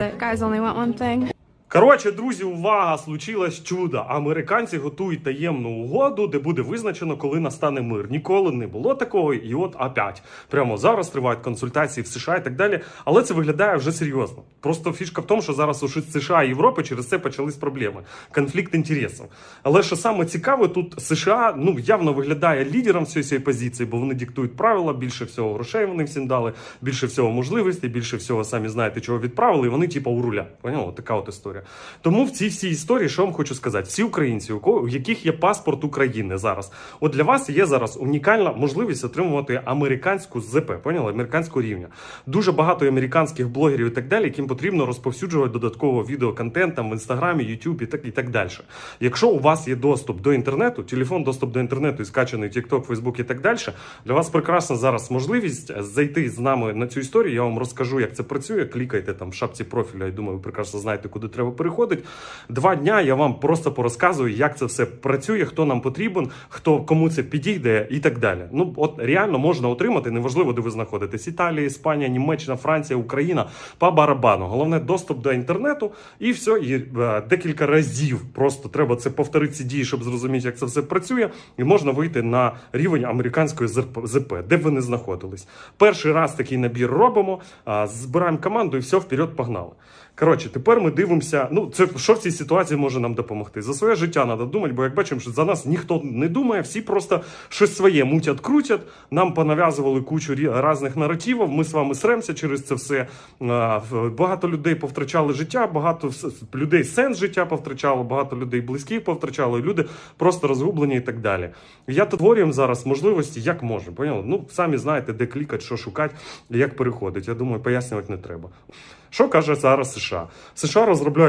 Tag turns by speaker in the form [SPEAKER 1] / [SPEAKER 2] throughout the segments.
[SPEAKER 1] Guys only want one thing.
[SPEAKER 2] Коротше, друзі, увага! Случилось чудо. Американці готують таємну угоду, де буде визначено, коли настане мир. Ніколи не було такого, і от опять. Прямо зараз тривають консультації в США і так далі. Але це виглядає вже серйозно. Просто фішка в тому, що зараз у США і Європи через це почались проблеми. Конфлікт інтересів. Але що саме цікаве, тут США ну явно виглядає лідером всієї цієї позиції, бо вони диктують правила, більше всього грошей вони всім дали, більше всього можливостей, більше всього самі знаєте, чого відправили, і вони типу у руля. Поняли? Така от історія. Тому в цій всій історії, що вам хочу сказати, всі українці, у яких є паспорт України зараз, от для вас є зараз унікальна можливість отримувати американську ЗП, поняли? Американського рівня. Дуже багато американських блогерів і так далі, яким потрібно розповсюджувати додатково відеоконтент там в інстаграмі, Ютуб і так і так далі. Якщо у вас є доступ до інтернету, телефон, доступ до інтернету і скачаний TikTok, Facebook і так далі, для вас прекрасна зараз можливість зайти з нами на цю історію. Я вам розкажу, як це працює. Клікайте там в шапці профіля. Я думаю, ви прекрасно знаєте, куди треба переходити. Два дня я вам просто порозказую, як це все працює, хто нам потрібен, хто кому це підійде і так далі. Ну от реально можна отримати, неважливо, де ви знаходитесь: Італія, Іспанія, Німеччина, Франція, Україна по барабану. Головне доступ до інтернету, і все. І е, декілька разів просто треба це повторити ці дії, щоб зрозуміти, як це все працює, і можна вийти на рівень американської ЗП, де б ви не знаходились. Перший раз такий набір робимо, збираємо команду і все, вперед погнали. Коротше, тепер ми дивимося. Ну, це що в цій ситуації може нам допомогти? За своє життя треба думати, бо як бачимо, що за нас ніхто не думає, всі просто щось своє мутять, крутять. Нам понав'язували кучу різних наративів. Ми з вами сремося через це все. Багато людей повтрачали життя, багато людей сенс життя повтрачало, багато людей близьких повтрачало, і люди просто розгублені і так далі. Я тут зараз можливості, як можемо. Поняли? Ну, самі знаєте, де клікати, що шукати, як переходити. Я думаю, пояснювати не треба. Що каже зараз США? США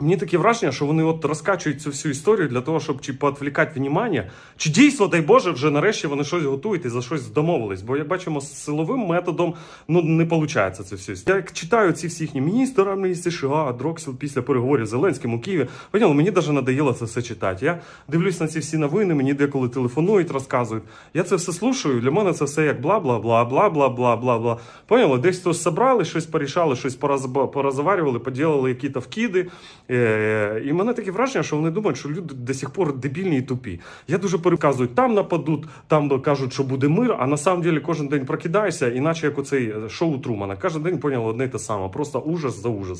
[SPEAKER 2] Мені таке враження, що вони от розкачують цю всю історію для того, щоб чи поотвлікати внімання, чи дійсно, дай Боже, вже нарешті вони щось готують і за щось домовились. Бо як бачимо, з силовим методом ну не виходить це все. Я як читаю ці всі їхні міністри армії США, Дроксіл після переговорів з Зеленським у Києві. Поняли, мені навіть надоїло це все читати. Я дивлюсь на ці всі новини, мені деколи телефонують, розказують. Я це все слушаю. Для мене це все як бла, бла, бла, бла, бла, бла, бла, бла. Поняли, десь хтось собрали, щось порішали, щось пораз... порозаварювали, поділили якісь вкиди. Е, І мене таке враження, що вони думають, що люди до сих пор дебільні і тупі. Я дуже переказую, там нападуть, там кажуть, що буде мир, а на самом деле кожен день прокидаєшся, іначе як оцей шоу Трумана. Кожен день поняв одне те саме. Просто ужас за ужас.